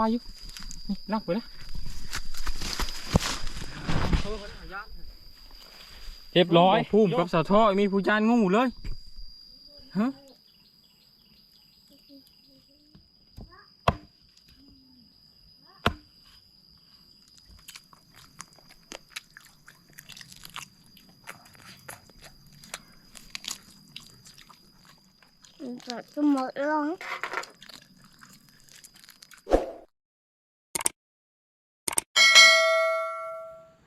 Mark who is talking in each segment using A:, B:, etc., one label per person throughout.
A: วาอยู่นี่ลักไปนะเรียบร้อยพุ่มกับสะท้อมีผู้จานงูเลยฮะ
B: Rồi tôi một luôn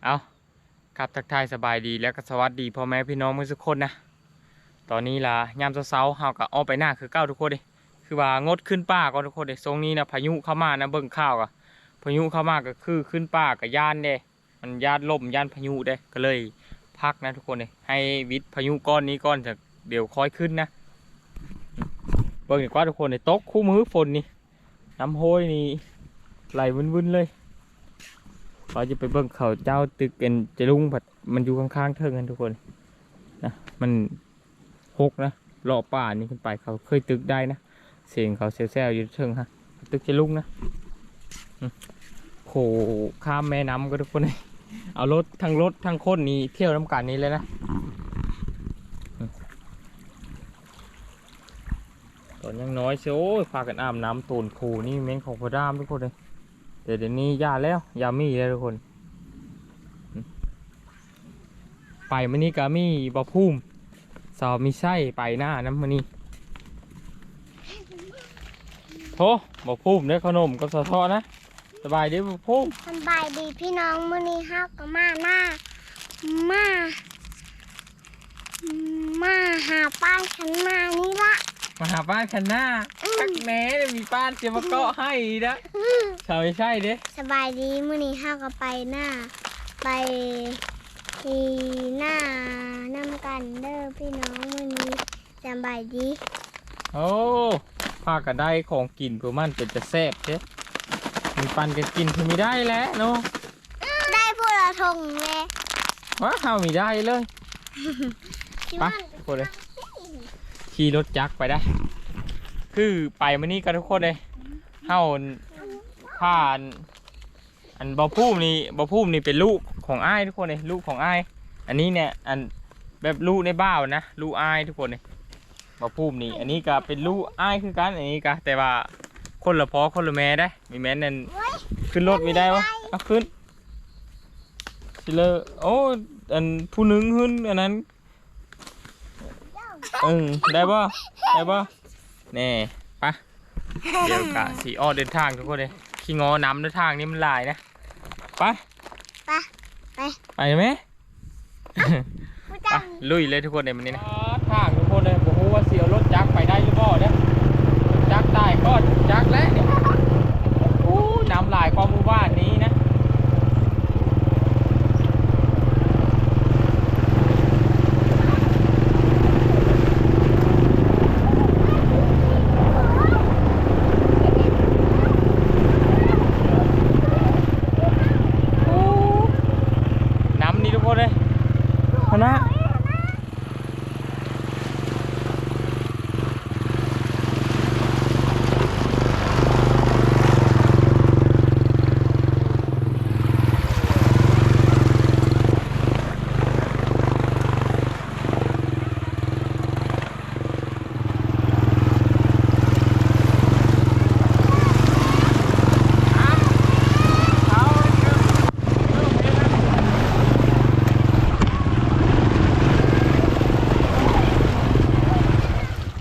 A: เอาครับทักทายสบายดีแล้วก็สวัสดีพ่อแม่พี่น้องเมื่อสักคนนะ ตอนนี้ล่ะยามเช้าๆเฮาก็ออกไปหน้าคือเก้าทุกคนเด้คือว่างดขึ้นป่าก็ทุกคนเด้ทรงนี้นะพายุเข้ามานะเบิ่งข้าวก็พายุเข้ามาก็คือขึ้นป่ากับย่านเด้มันย่านลมย่านพายุเด้ก็เลยพักนะทุกคนเด้ให้วิทย์พายุก้อนนี้ก้อนจากเดี๋ยวค่อยขึ้นนะเบิ่งดีกว่าทุกคนเด้ตกคู่มือฝนนี่น้ำโหยนี่ไหลวุ่นๆเลย เราจะไปเบิ่งเขาเจ้าตึกเป็นจะลุงผัดมันอยู่ข้างๆเทิงกันทุกคนนะมันหกนะเลาะป่านี่ขึ้นไปเขาเคยตึกได้นะเสียงเขาเซลๆอยู่เทิงฮะตึกจะลุงนะโผข้ามแม่น้ำก็ทุกคนเลยเอารถทั้งรถทั้งคนนี่เที่ยวน้ำกันนี้เลยนะตอนยังน้อยเชียวพากันอาบน้ำตูนคูนี่เม้นของพอดามทุกคนเลย เดี๋ยวนี้ยาแล้วยามีแล้วทุกคน ไปมันนี้ก็มีบะพุ่มสาวมีไส้ไปหน้าน้ำมันนี่โถบะพุ่มได้อขนมกับสะท้อนะสบายดีบะพุ่ม
B: สบายดีพี่น้องมื้อนี้เฮาก็มาหน้ามามาหาป้านฉันมานี่ละ
A: มาหาบ้านคันหน้าทักแหน่มีป้านเสียมาเกาะให้นะสาวมีไส้เด้
B: สบายดีมื้อนี้เฮาก็ไปหน้า ไปที่หน้านำกันเด้อพี่น้องมื้อนี้สบายดี
A: โอ้พากันได้ของกินเพื่อมันเป็นจะแซ่บเด้มีปันกันกินคือไม่ได้แล้วเนาะ
B: ได้พูดละทงเลย
A: ว้าวมีได้เลย
B: ที่
A: ไป
B: ว่า
A: ทุกคนเลย ขี่รถจักรไปได้ คือไปมานี่กันทุกคนเลยเฮาผ่าน อันบอพุ่มนี่บอพุ่มนี่เป็นลูกของอ้ายทุกคนเลยลูกของอ้าย อันนี้เนี่ยอันแบบลูกในบ้าวนะลูกอ้ายทุกคนเลยบอพุ่มนี่ อันนี้ก็เป็นลูกอ้ายคือกันอันนี้ก็แต่ว่าคนละพอคนละแม่ได้มีแม่นั่นขึ้นรถไม่ได้วะเอาขึ้นสิเลยโอ้อันผู้หนึงขึ้นอันนั้น เออได้ป่ะได้ป่ะแน่ปะเดี๋ยวกะสีอ้อเดินทางทุกคนเลยขี้งอนำเดินทางนี่มันหลายนะไป
B: ไปไป
A: ไปไหม
B: ผู้
A: ไป
B: จัง
A: ลุยเลยทุกคนเลยมันนี้นะทางทุกคนเลยผมว่าเสียวรถจักรไปได้หรือเปล่าเนี่ยจักรใต้ก็จักรแล้วเนี่ยโอ้น้ำลายความหมู่บ้านนี้นะโอ้น้ำนี่ทุกคนเลยคณะ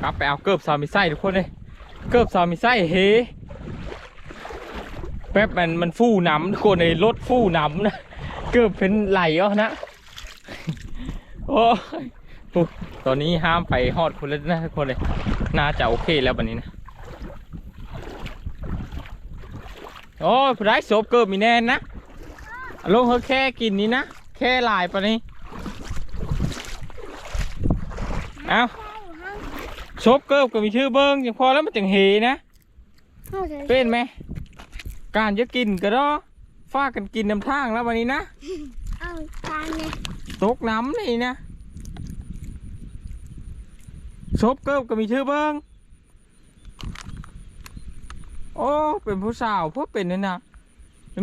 A: ครับไป เอาเกิบซามิไส้ทุกคนเลยเกิบซามิไส้เฮแป๊บมันมันฟู่น้ำทุกคนในรถฟู่น้ำนะเกิบเป็นไหลอะนะโอ้ยตอนนี้ห้ามไปฮอดคนแล้วนะทุกคนเลยน่าจะโอเคแล้วบันนี้นะโอ้ยผู้ร้ายโซบเกิบมีแน่นนะลงเขาแค่กินนี้นะ แค่ลายปะนี้เอา ชบเกิบก็มีชื่อเบิ้งอย่างพอแล้วมันจังเฮนะ
B: เอาเถอะ
A: เป็นไหม การจะกินก็รอฟากันกินน้ำทางแล้ววันนี้นะ
B: เอาจานเนี่ย
A: ตกน้ำนี่นะชบเกิบก็มีชื่อเบิ้งโอ้อ้เป็นผู้สาวเพื่อเป็นนี่นะ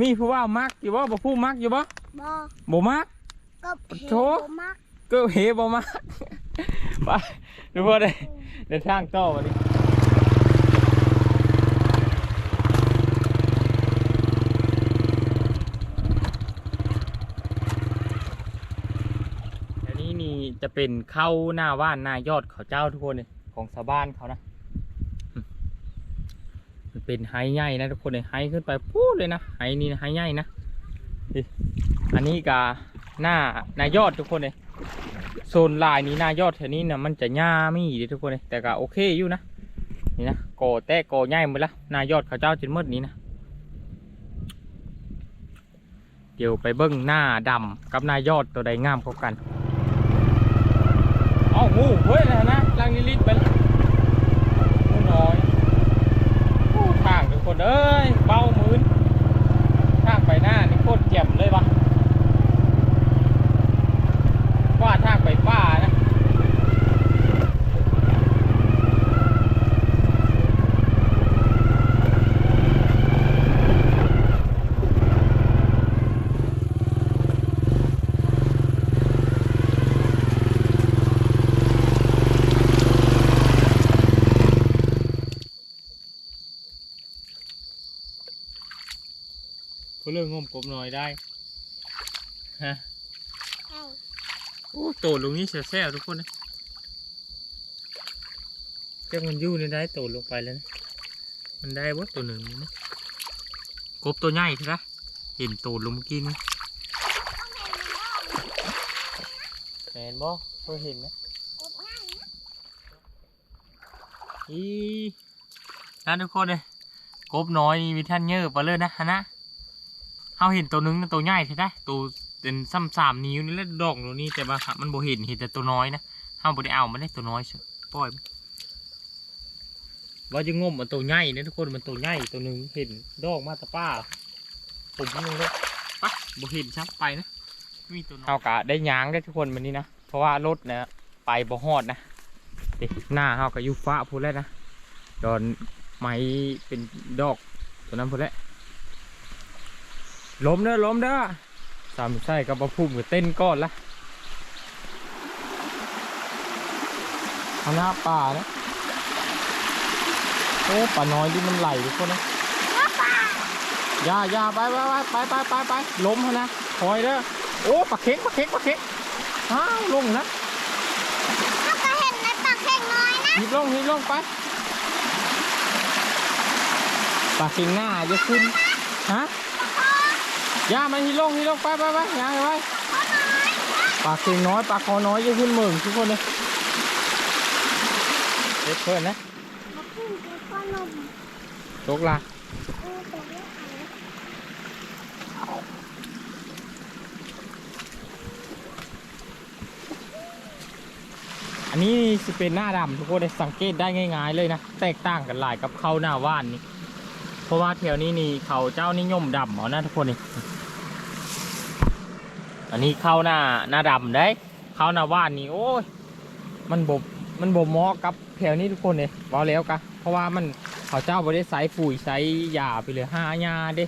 A: มีผู้ว่ามักอยู่บ่บ่ผู้มักอยู่บ่
B: บอ
A: บ่มัก
B: กับเฮ
A: โถ
B: บ่มัก
A: ก็เฮบ่มัก ไปดูพ่อได้เดินทางต่อมาดิอันนี้นี่จะเป็นเข้าหน้าว่านหน้ายอดเขาเจ้าทุกคนเลยของชาวบ้านเขานะมันเป็นไฮใหญ่นะทุกคนเลยไฮขึ้นไปพูดเลยนะไฮนี่นะไฮใหญ่นะอันนี้กาหน้าหน้ายอดทุกคนเลย โซนลายนี้หน้ายอดแถวนี้นะมันจะหญ้ามีเด้ทุกคนเลยแต่ก็โอเคอยู่นะนี่นะโกอแตะโกอใหญ่หมดละหน้ายอดเขาเจ้าจนมืดนี้นะเดี๋ยวไปเบิ้งหน้าดำกับหน้ายอดตัวใดงามกว่ากันเอ้างูเฮ้ยนะนะลังนิลิตไปแล้วน้อยโอ้ทางทุกคนเอ้ยเบามืนทางไปหน้านี่โคตรเจ็บเลยวะว่า ทางไปป่านะเรื่องงมกบหน่อยได้ฮะ โอ้โตลงนี้แซ่บๆทุกคนนะเจ้ามันอยู่ในได้โตลงไปแล้วนะมันได้บ่ตัวหนึ่งนี่นะกบตัวใหญ่ใช่ไหมเห็นโตลงเมื่อกี้นี่แมนบ่เคยเห็นนะ
B: กบง่ายนะ
A: อีนั่นทุกคนเลยกบน้อยนี่มีท่านเยอะไปเลยนะฮะนะเขาเห็นตัวหนึงนะตัวใหญ่ใช่ไหมตัว เป็นซ้ำสามนิ้วนี่แล้วดอกตัวนี้แต่ว่ามันบ่เห็นเห็นแต่ตัวน้อยนะเขาบ่ได้เอามันได้ตัวน้อยเฉยปล่อยว่าจะงมมันตัวใหญ่นะทุกคนมันตัวใหญ่ตัวหนึ่งเห็นดอกมาแตะป้าผมนึงเลยไปบ่เห็นชักไปนะมีตัวน้อยเขากะได้ยางได้ทุกคนมันนี้นะเพราะว่ารถนี่ยไปบ่ฮอดนะเด็กหน้าเขากับยูฟ้าพูดแล้วนะดอนไม้เป็นดอกตัวนั้นพูดแล้วล้มเด้อล้มเด้อ สามไส้กับบะพุ่มกับเต้นก้อนละเอาหน้าป่านะโอ้ป่าน้อยที่มันไหลทุกคนนะอย่าอย่าไปไปไปไปไปไปไปล้มเขานะคอยเด้อโอ้ปลาเข็งปลาเข็งปลาเข็งอ้าวลงนะ
B: ถ้าก็เห็นในปากแข่งน้อยนะ
A: หยิบลงหยิบลงไปปากสิงหน้าจะขึ้นฮะ ย่ามันหิลงหิลงไปไปไปย่างไปปากสิงน้อยปากคอน้อยจะขึ้นหมื่นทุกคนเลยเด็ดเพื่อนนะ
B: มาขึ้นคือขนม
A: ตกละ
B: อั
A: นนี้จะเป็นหน้าดำทุกคนเลยสังเกตได้ง่ายๆเลยนะ แตกต่างกันหลายกับเขาหน้าว่านนี่เพราะว่าแถวนี้นี่เขาเจ้านิยมดำเอานะทุกคนนี่ อันนี้เข้าหน้าหน้าดำได้ เข้าหน้าว่านนี่โอ้ยมันบบมันบบเหมาะกับแถวนี้ทุกคนเลยบอกแล้วกะเพราะว่ามันเขาเจ้าบ่ได้ใส่ปุ๋ยใส่ยาไปเลยห้ายาเด้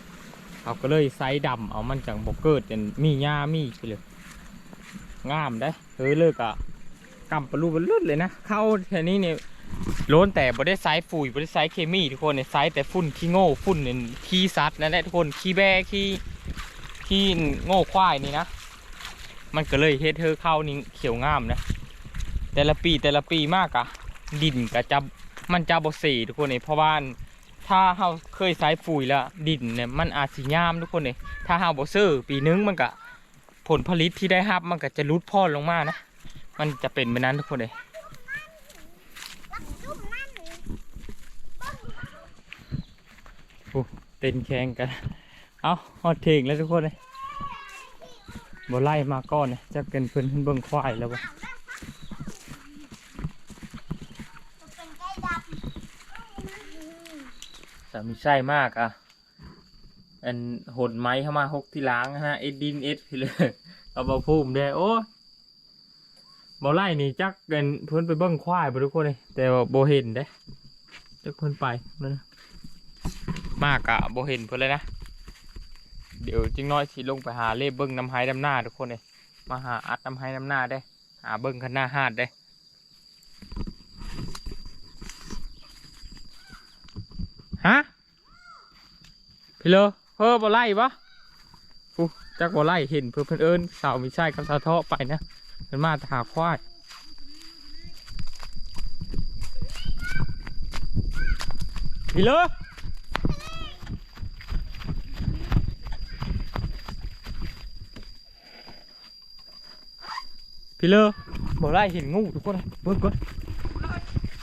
A: เขาก็เลยใส่ดำเอามันจังบกเกิดเป็นมียามีไปเลยงามได้เฮ้ยเลิกอะกำปะรูปเลือดเลยนะเข้าแถวนี้เนี่ยโล้นแต่บ่ได้ใส่ปุ๋ยบ่ได้ใส่เคมีทุกคนเนี่ยใส่แต่ฝุ่นขี้โง่ฝุ่นเนี่ยขี้สัตว์นั่นแหละทุกคนขี้แบะขี้ขี้โง่ควายนี่นะ มันก็เลยเฮ็ดเธอเข้านี่เขียวงามนะ แต่ละปีแต่ละปีมากอะดินก็จะมันจะบ่สีทุกคนเนี่ยเพราะว่าถ้าเฮาเคยใช้ปุ๋ยแล้วดินเนี่ยมันอาจสิงามทุกคนเนี่ยถ้าเฮาบ่ซื้อปีนึงมันก็ผลผลิตที่ได้รับมันก็จะลดพ่อลงมานะ มันจะเป็นแบบนั้นทุกคนเลย
B: จุ่มนั่นเลย
A: เต้นแข่งกัน เอาฮอดเทงแล้วทุกคนเลย บ่ไล่มาก่อนเนี่ยจะเป็นเพิ่นเพิ่นเบิ่งควายแล้วบ่
B: เป็นไสา
A: มีใช่มากอะ อันหดไม้เข้ามาหกที่ล้างนะฮะเอ็ดดินเอ็ดไปเลยเอาบาพูมเด้โอ้บ่ไล่นี่จักเป็นเพิ่อนไปเบิ่งควายบ่ทุกคนเลยแต่ว่าบ่เห็นเด้จักเพิ่อนไปนั่นนะมากอะโบเห็นเพิ่อนเลยนะ เดี๋ยวจิงน้อยสิลงไปหาเล่เบิ้งน้ำไห้น้ำหน้าทุกคนเลยมาหาอัดน้ำไห้น้ำหน้าได้ หาเบิ้งขันหน้าหาดได้ฮะพี่เลอเพิ่บ่ไล่ปะฟูจักบ่ไล่เห็นเพื่อเพิ่นเอิญสาวมีชายกับสาวเทาะไปนะเพิ่นมาหาควายพี่เลอ พี่เลอบ่ไล่เห็นงูทุกคนเลยเบิ่งก่อน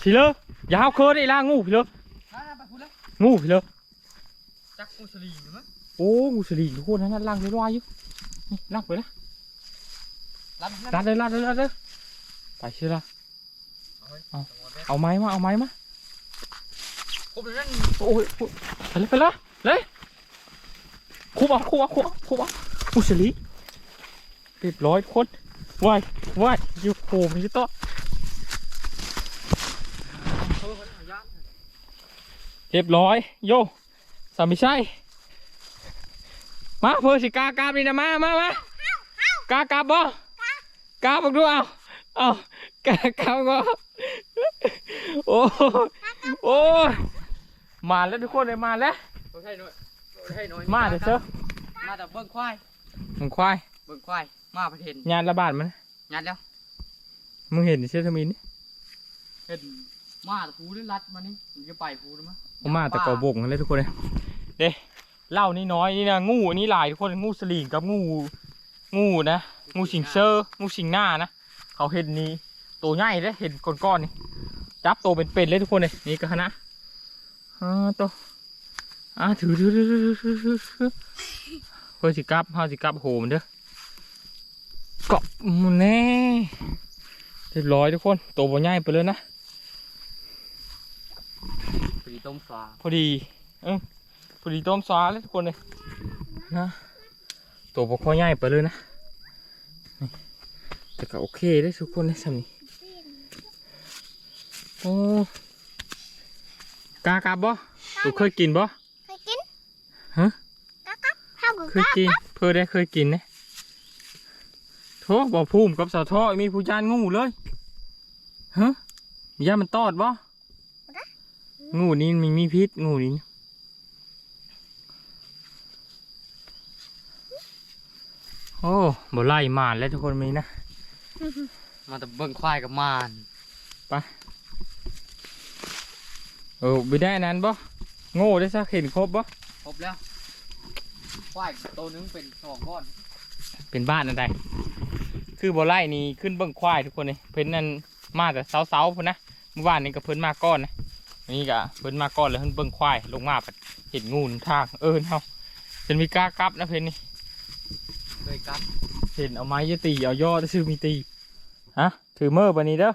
A: พี่เลอยาวเคินไอ้ล่างูพี่เลอ
C: ไปพูดแล้ว
A: งูพี่เลอ
C: จักกูสลีอยู่มั้ย
A: โอ้งูสลีทุกคนนะนั่นล่างเลยลอยอยู่นี่ล่างไปนะ
C: รับ
A: ลัดเลยลัดเลยลัดเลยไปเชื่อละเอาไม้มาเอาไม้มา
C: ผมเล่น
A: โอ้ยโอ้ยไปเลยไปเลยเลยคุบเอาคุบเอาคุบเอาคุบเอางูสลีเรียบร้อยทุกคน ว่ายว่ายอยู่โผล่มีต่อ
C: เพิ่มมันยาก
A: เรียบร้อย โยสามีใช่มาเพื่อสิกากราบนี่นะมามามากากราบบ่กราบบอกดูเอาเอากากราบบ่โอ้โอ้มาแล้วทุกคนเลยมาแล้ว
C: ตัวใช่หน่อยตัวใช่หน่อย
A: มาเดี๋ยวเชอ
C: มาแต่เบิ้งควาย
A: มึงควาย
C: เบิ้งควาย มาประเทศ
A: งานระบาดมัน
C: ยัดแล้ว
A: มึงเห็นเชื่อทมินนี่
C: เห็นมาแต่พูได้รัดมานี่มึงจะไปพูได้มั้ย
A: เอามาแต่กอบกกันเลยทุกคนเลยเด้เหล่านี่น้อยนี่นะงูอันนี่หลายทุกคนงูสลิงกับงู งูนะงูสิงเซอร์งูสิงหน้านะเขาเห็นนี่ตัวใหญ่เลยเห็นก้อนๆนี่จับตัวเป็นๆเลยทุกคนเลยนี่ก็คณะอ่าตัวอ่าถือถือถือถือถือถือถือเพื่อสิกลับเพื่อสิกลับโหมันเด้อเกาะมันแน่เรียบร้อยทุกคน ตัวบ่ใหญ่ไปเลยนะ
C: ปีต้มฟ้า
A: พอดีเออพอดีต้มซอสเลยทุกคนเลยนะตัวบ่ค่อยใหญ่ไปเลยนะนี่แต่ก็โอเคได้ทุกคนเลยสำนี้โอ้กากาบ่ตูเคยกินบ่
B: เคยกิน
A: ฮะ
B: กะกับข้าวกับ
A: เคยกิน เพื่อได้เคยกินนะ โถบ่ภูมิกับสาวท้อมีผู้จานงูเลยฮะย่ามันตอดบ่งูนี่มันมีพิษงูนี่โอ้บ่ไล่หมานแล้วทุกคนมีนะ
C: มาแต่เบิ้งควายกับมาน
A: เออไปได้อันนั้นบ่โง่ได้สักเห็นครบบ่
C: ครบแล้วควายตัวนึงเป็นสองก้อน
A: เป็นบ้านอะไร คือบ่ไล่นี่ขึ้นเบิ่งควายทุกคนเลยเพิ่นนั่นมาแต่เสาๆพุ่นนะเมื่อวานนี้ก็เพิ่นมาก้อนนะอันนี้ก็เพิ่นมาก้อนแล้วเพิ่นเบิ่งควายลงมาปัดเห็นงูนำทางเออเฮาเป็นมีกล้ากลับนะเพิ่นนี่
C: เคยกัด
A: เห็นเอาไม้จะตีเอาย่อได้ซื้อมีตีฮะถือเมื่อบันนี้เด้อ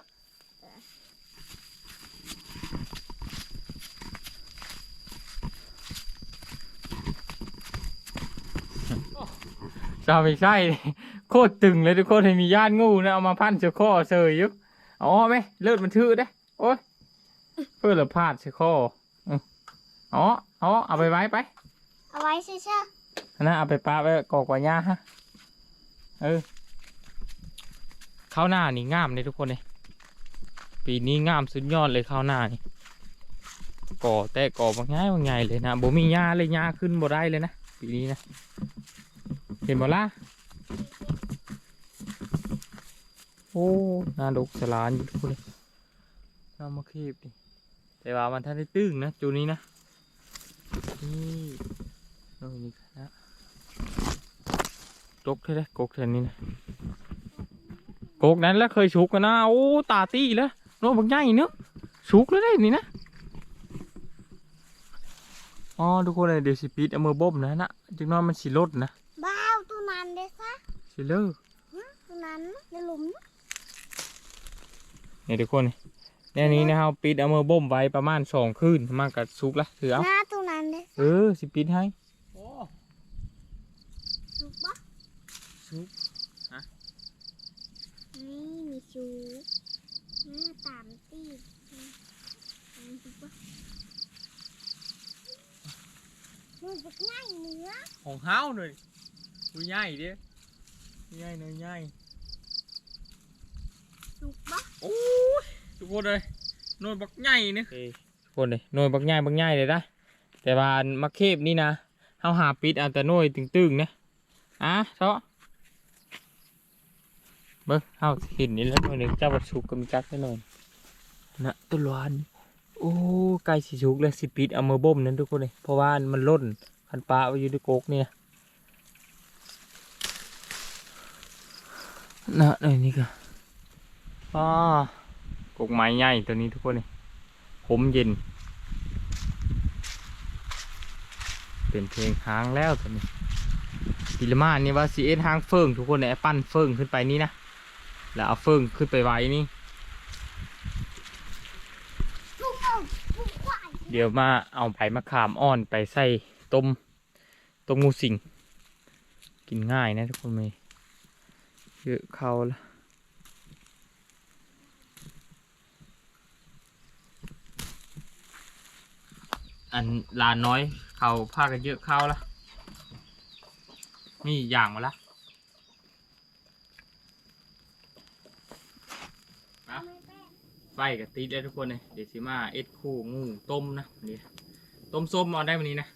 A: จาไม่ใช่ โคตรตึงเลยทุกคนให้มีย่านงูนะ เอามาพันเชือข้อเสยอยุอ๋อไหมเลือดมันทื่อได้โอ้ยเพื่อละพลาดเชือข้ออืมอ๋ออ๋อเอาไปไว้ไป
B: เอาไว้เชื่อ
A: อันนะเอาไปปาไว้กอกว่าหญ้าฮะเออข้าวหน้านี่งามเลยทุกคนเลยปีนี้งามสุดยอดเลยข้าวหน้านี่ก่อแต่ก่อบางง่ายบางใหญ่เลยนะบ่มีหญ้าเลยหญ้าขึ้นบ่ได้เลยนะปีนี้นะเห็นบ่ล่ะ โอ้นาดกสลานอยู่ทุกคนเลยเอามาคีบดิแต่ว่ามันท่านได้ตึงนะจูนี้นะนี่โอ้ยนี่นะกกเท่าไรกกเท่านี้นะกกนั้นแล้วเคยสุกกันนะโอ้ตาตีแล้วโน้บางใหญ่เนอะสุกแล้วได้นี่นะอ๋อทุกคนเลยเดี๋ยวสิปิดเอามือบ่มนะนะจึงน้อยมันสิลดนะ
B: ๆบ้าวตัวนั้นเด้ซะ
A: สิเลิก
B: ตัวนั้นในหลุมนะ
A: นี่ทุกคนนี่แน่นี้นะครับปิดเอามือบ่มไว้ประมาณสองคืนมากกับสุกละถือเอา
B: หน้าตัวนั้นเด้
A: เออสิปิดให้
C: โอ้
B: สุกปะ
A: สุก
B: นี่มีชูหน้าตามตีอืมสุกปะ
A: ของเฮาหน่อยดูใหญ่ดิใหญ่หน่อยใหญ่
B: สุกปะ
A: โอ้ยทุกคนเลยหน่วยบักใหญ่นี่ทุกคนเลยหน่วยบักใหญ่บักใหญ่เลยนะแต่ว่ามาเคบนี่นะเฮาหาปิดเอาแต่หน่วยตึงๆนะอะเถาะเบิ้งเฮาเห็นนี่แล้วหน่วยหนึงเจ้าบัดสุกก็มีจักแน่นอนนะต้นหวนโอ้ใกล้สิสุกแล้วสิปิดเอามือบ่มนั้นทุกคนเลยเพราะว่ามันล่นคันปลาไว้อยู่ในโกกเนี่ยนะหน่อยนี่ก็ อ่ากกไม้ใหญ่ตัวนี้ทุกคนนี่ผมเย็น เป็นเพลงค้างแล้วตัวนี้ปิลมานี่ว่าซีเอสหางเฟิงทุกคนเนี่ยปั้นเฟิงขึ้นไปนี่นะ แล้วเอาเฟิงขึ้นไปไว้นี่
B: เดี๋
A: ยวมาเอาใบมะขามอ่อนไปใส่ต้มต้มงูสิง กินง่ายนะทุกคนเลยเยอะเขาแล้ว อันลานน้อย เขาพากันเยอะเข้าละนี่อย่างมาละไฟกับติดแล้ทุกคนเลยเดี๋ยวสิมาเอ็ดคู่งูต้มนะนี่ต้มส้มเอาได้วันนี้นะ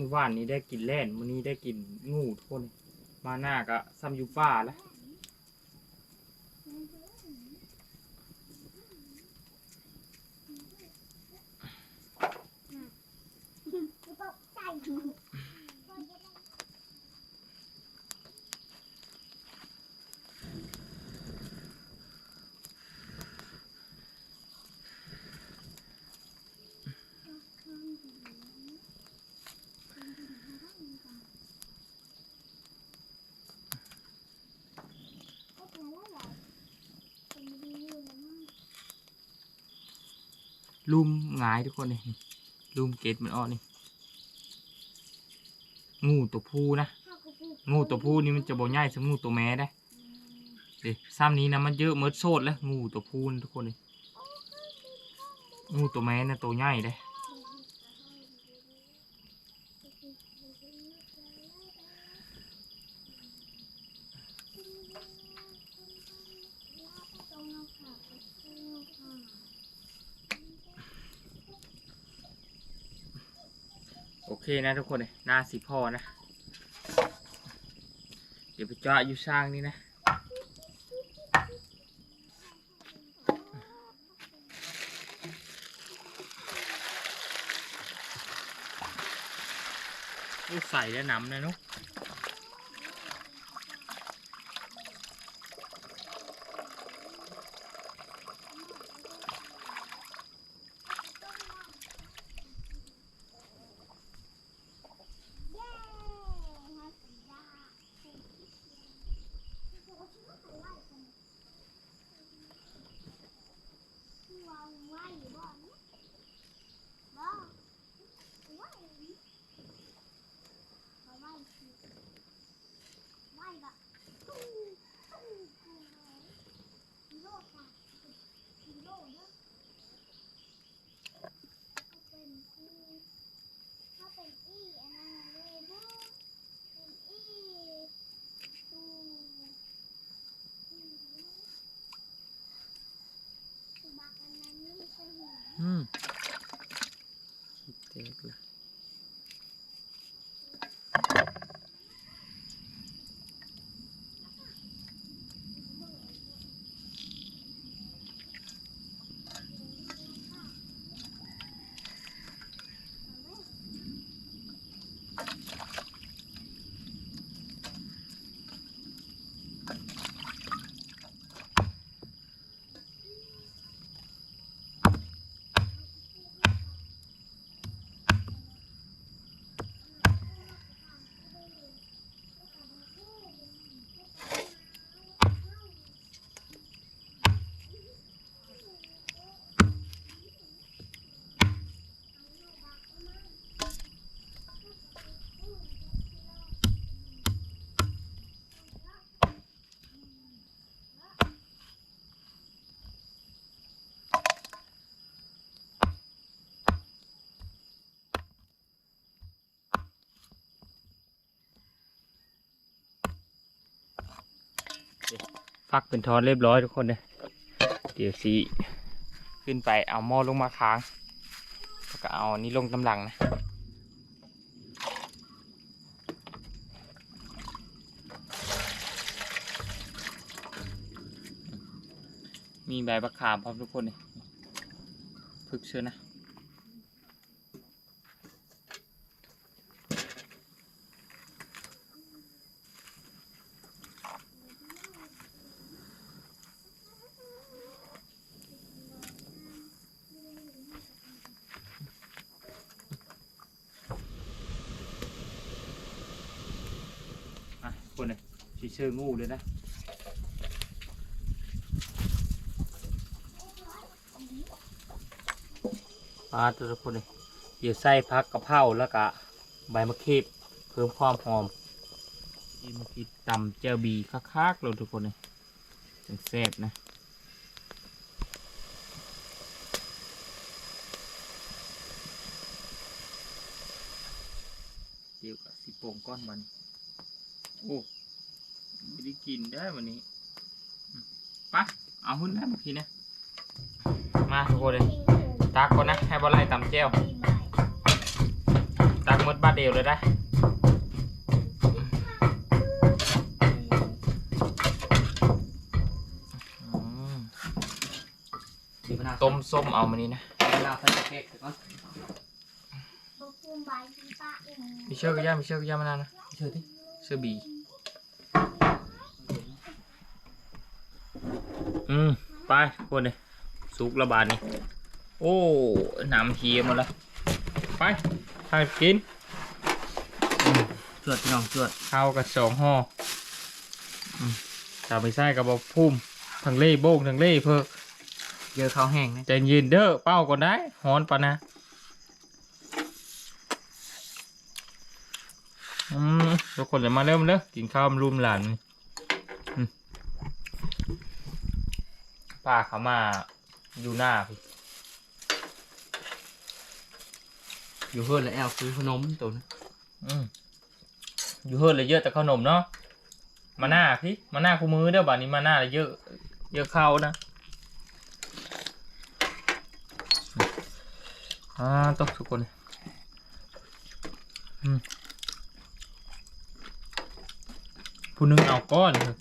A: มื่อวานนี้ได้กินแล่นมื้อนี้ได้กินงูทุกคน มาหน้าก็ซ้ำยูฟ้าแล้ว
B: ตกใจ
A: ลุมงายทุกคนเลยนี่ลุมเกตมันออกนี่ งูตัวผู้นะ งูตัวผู้นี่มันจะบ่ใหญ่สำงูตัวแม่ได้เด็ซ้ำนี้นะมันเยอะเมิดโซดแล้ว งูตัวผู้ทุกคนเลยงูตัวแม่นะตัวใหญ่ได้ เคนะทุกคนเลยหน้าสีพ่อนะ เดี๋ยวไปเจาะอยู่ช่างนี่นะใส่แล้วน้ำนะนุ๊ก อื ฟักเป็นทอนเรียบร้อยทุกคนเลยเดี๋ยวสิขึ้นไปเอาหม้อลงมาค้างแล้วก็เอานนี้ลงตำลังนะมีใบมะขามพร้อมทุกคนเลยพึกเชื่อนะ คนเลยชีเชื่องูเลยนะปลาตัวละคนเลยเดี๋ยวใส่พักกระเพราแล้วก็ใบมะเขือเพิ่มความหอมนี่มันคือตำเจลบีคักๆเลยทุกคนเลยจังแซ่บนะเดี๋ยวกับสิโป่งก้อนมัน อ้ไม่ได้กินได้วันนี้อืมไปะเอาหุ้นได้เมื่อกี้นะ มาทุกคนเลยตักก่อนนะให้บอลไล่ตำแจ้วตักหมดบาทเดียวเลยได้อืม
C: ดีมะนาว
A: ต้มส้มเอามานี้นะ
C: มะนาวใส่เค้กก่อน
B: บุกบุ้มใบที่ป้าเอง
A: มีเชือกกระย่ามีเชือกกระย่ามานานนะ
C: เชื่อที่
A: เชือกบี อืมไปทุกคนเลยสุกระบาดนี่โอ้น้ำเฮียหมดแล้วไปทานกิน
C: จวดพี่น้องจวด
A: ข้าวกับสองห่ออืมถ้าไปใส่กับบพุ่มทั้งเล่โบกทั้งเล่เพิ่ก
C: เยอะข้าวแห้งนะ
A: ใจเย็นเด้อเป้าก่อนได้ฮอนปะนะอืมทุกคนเลยมาเริ่มเด้อกินข้าวมรุมหลานอืม ป้าเขามาอยู่หน้าพี่
C: อยู่เพื่อนแล้วแอลซื้อขนมตัวนะ
A: อืมอยู่เฮิร์ดเลยเยอะแต่ขนมเนาะมาหน้าพี่มาหน้าคู่มือเด้อบ้านนี้มาหน้าเลยเยอะ เยอะเข้านะอ่าตบทุกคนเลยอืมผู้หนึงเอาก้อนเถอะ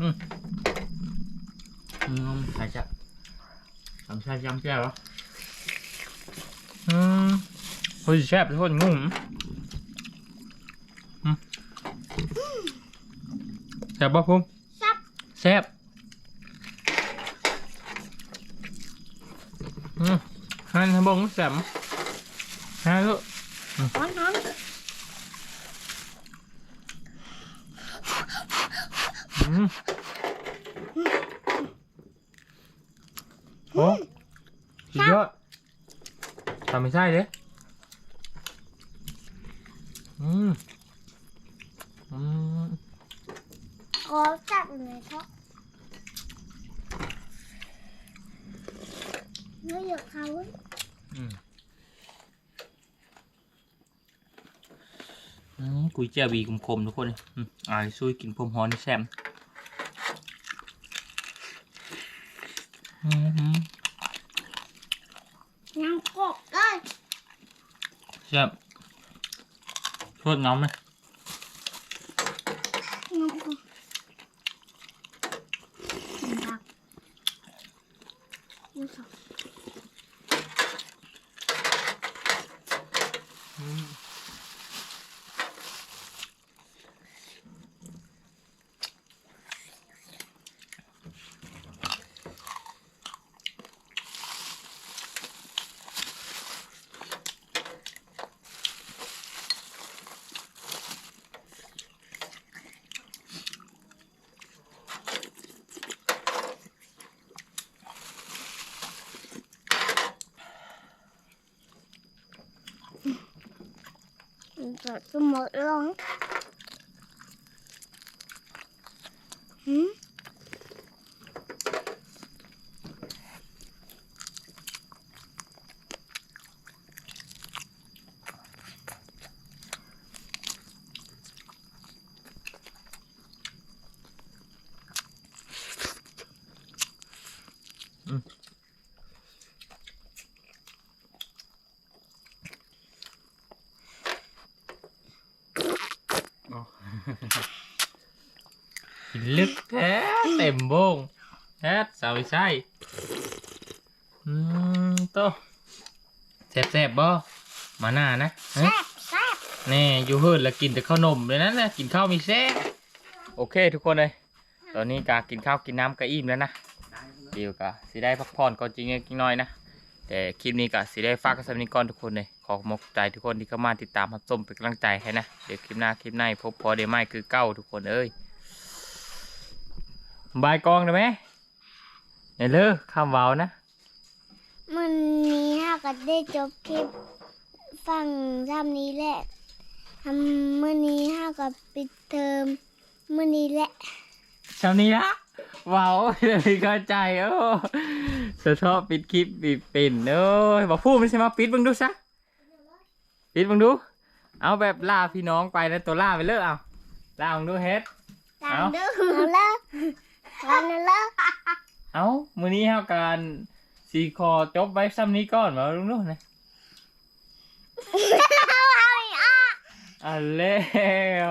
A: อืม
C: อืมใส่จะทำใช่ยำแจ่วเหรอ
A: อืมผู้สิแซ่บทุกคนงุ่มอืมแซ่บป่ะพุ่ม
B: ซับ
A: แซ่บอืมฮันทำบงแซ่บฮะลูก
B: ร้อนร้อน
A: อืมโอ้สุดยอด ทำไม่ใช่เด้อืม อืม
B: ขอจับหน่อยครับเนื้อเหยอะเขา
A: อืมอืมกุยเจียวบีคมๆทุกคนเลยอืมอ่าช่วยกินพรมฮอนนี่แซ่บอืม
B: ยังกบเลย
A: จะทวดน้ำไหม
B: น้ำกบยังยังสอง
A: อืม
B: จะ จะหมดแล้วนะหืม
A: กิน ลึกแท้เต็มโบงแท้สาวใช่อืมโตแซ่บแซ่บๆบ่มาหน้านะเอ้ย
B: แซ่บแซ่บ
A: แน่อยู่เฮิร์ดแล้วกินแต่ข้าวนมเลยนะนะกินข้าวมีแซ่บโอเคทุกคนเลยตอนนี้กากินข้าวกินน้ำก็อิ่มแล้วนะเดี๋ยวกะสิได้พักผ่อนก่อนจริงๆน้อยนะแต่คลิปนี้ก็สิได้ฝากกับสำนิกรทุกคนเลยขอขอบใจทุกคนที่เข้ามาติดตามรับชมเป็นกำลังใจให้นะ เดี๋ยวคลิปหน้าคลิปหน้าพบพอเดไม่คือเก้าทุกคนเอ้ย บายกองได้ไหมเนี่ยเลิกข้ามวาวนะ
B: มันนี้ห้าก็ได้จบคลิปฟังซ้ำนี้แหละทำมื่อนี้ห้าก็ปิดเทอมมื่อนี้แหละ
A: ชาวนี้ละว้าวเลยเข้าใจโอ้สะชอบปิดคลิปปิดปิ่นเอ้ยบอกพูดไม่ใช่มาปิดเบังดูซะปิดเบังดู เอาแบบล่าพี่น้องไปแล้วตัวล่าไปเลยเอาล่าเบังดูเฮ็ด
B: ตาม
A: เอ้า
B: ดูเอาเลิก เอาเลิก
A: เอามื้อนี้เฮาการสีคอจบไว้ซ้ำนี้ก่อนมาลุงนู่นนะ
B: เอาอีกอะ
A: อะแล้ว